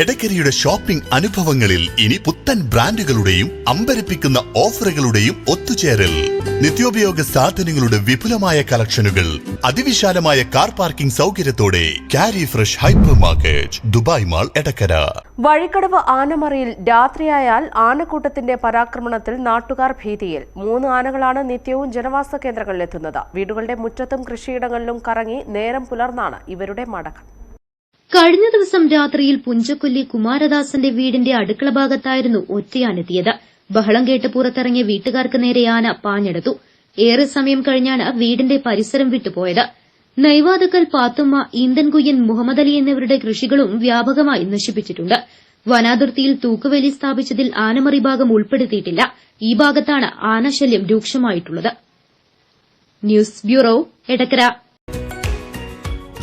എടക്കരയുടെ shopping അനുഭവങ്ങളിൽ ഇനി പുത്തൻ ബ്രാൻഡുകളുടെയും അമ്പരപ്പിക്കുന്ന ഓഫറുകളുടെയും ഒത്തുചേരൽ. നിത്യോപയോഗ സാധനങ്ങളുടെ വിപുലമായ കളക്ഷനുകൾ അതിവിശാലമായ car parking സൗകര്യത്തോടെ carry fresh hypermarket Dubai mall Edakkara. Vazhikkadavu ആനമറയിൽ രാത്രിയായാൽ ആനക്കൂട്ടത്തിന്റെ പരാക്രമണത്തിൽ നാട്ടുകാർ ഭീതിയിൽ. മൂന്ന് ആനകളാണ് നിത്യവും ജനവാസ കേന്ദ്രങ്ങളിലെത്തുന്നത്. വീടുകളുടെ മുറ്റത്തും കൃഷിയിടങ്ങളിലും കറങ്ങി നേരം പുലർന്നാണ് ഇവരുടെ മടക്കം. കഴിഞ്ഞ ദിവസം രാത്രിയിൽ പുഞ്ചക്കൊല്ലി കുമാരദാസന്റെ വീടിന്റെ അടുക്കള ഭാഗത്തായിരുന്നു ഒറ്റയാനെത്തിയത്. ബഹളം കേട്ട് പുറത്തിറങ്ങിയ വീട്ടുകാർക്ക് നേരെ ആന പാഞ്ഞെടുത്തു. ഏറെ സമയം കഴിഞ്ഞാണ് വീടിന്റെ പരിസരം വിട്ടുപോയത്. നൈവാദക്കൽ പാത്തുമ്മ ഈന്തൻകുയ്യൻ മുഹമ്മദ് അലി എന്നിവരുടെ കൃഷികളും വ്യാപകമായി നശിപ്പിച്ചിട്ടുണ്ട്. വനാതിർത്തിയിൽ തൂക്കുവേലി സ്ഥാപിച്ചതിൽ ആനമറി ഭാഗം ഉൾപ്പെടുത്തിയിട്ടില്ല. ഈ ഭാഗത്താണ് ആനശല്യം രൂക്ഷമായിട്ടുള്ളത്. News bureau Edakkara.